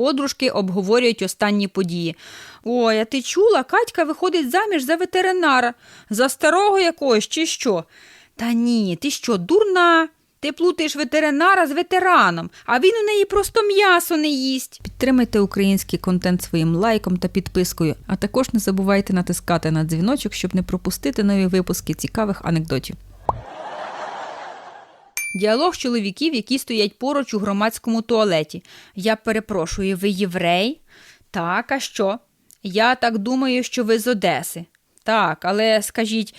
Подружки обговорюють останні події. Ой, а ти чула, Катька виходить заміж за ветеринара, за старого якогось чи що? Та ні, ти що, дурна? Ти плутаєш ветеринара з ветераном, а він у неї просто м'ясо не їсть. Підтримайте український контент своїм лайком та підпискою, а також не забувайте натискати на дзвіночок, щоб не пропустити нові випуски цікавих анекдотів. Діалог чоловіків, які стоять поруч у громадському туалеті. Я перепрошую, ви єврей? Так, а що? Я так думаю, що ви з Одеси. Так, але скажіть,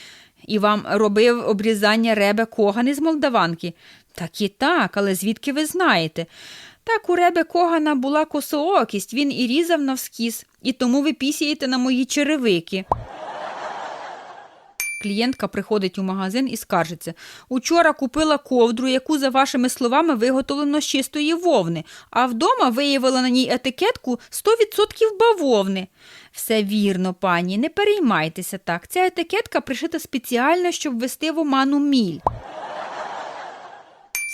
і вам робив обрізання Ребе Коган із Молдаванки? Так і так, але звідки ви знаєте? Так, у Ребе Когана була косоокість, він і різав навскіз, і тому ви пісяєте на мої черевики. Клієнтка приходить у магазин і скаржиться. Учора купила ковдру, яку, за вашими словами, виготовлено з чистої вовни, а вдома виявила на ній етикетку 100% бавовни. Все вірно, пані, не переймайтеся так. Ця етикетка пришита спеціально, щоб ввести в оману міль.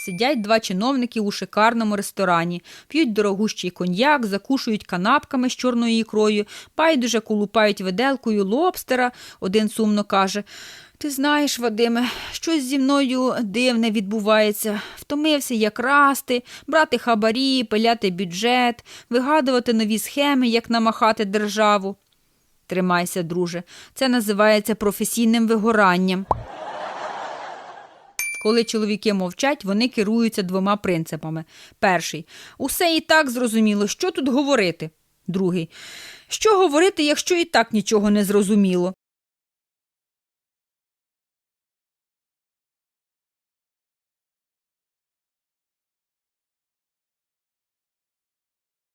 Сидять два чиновники у шикарному ресторані, п'ють дорогущий коньяк, закушують канапками з чорною ікрою, байдуже колупають виделкою лобстера. Один сумно каже: Ти знаєш, Вадиме, щось зі мною дивне відбувається. Втомився я красти, брати хабарі, пиляти бюджет, вигадувати нові схеми, як намахати державу. Тримайся, друже, це називається професійним вигоранням. Коли чоловіки мовчать, вони керуються двома принципами. Перший усе і так зрозуміло, що тут говорити. Другий що говорити, якщо і так нічого не зрозуміло.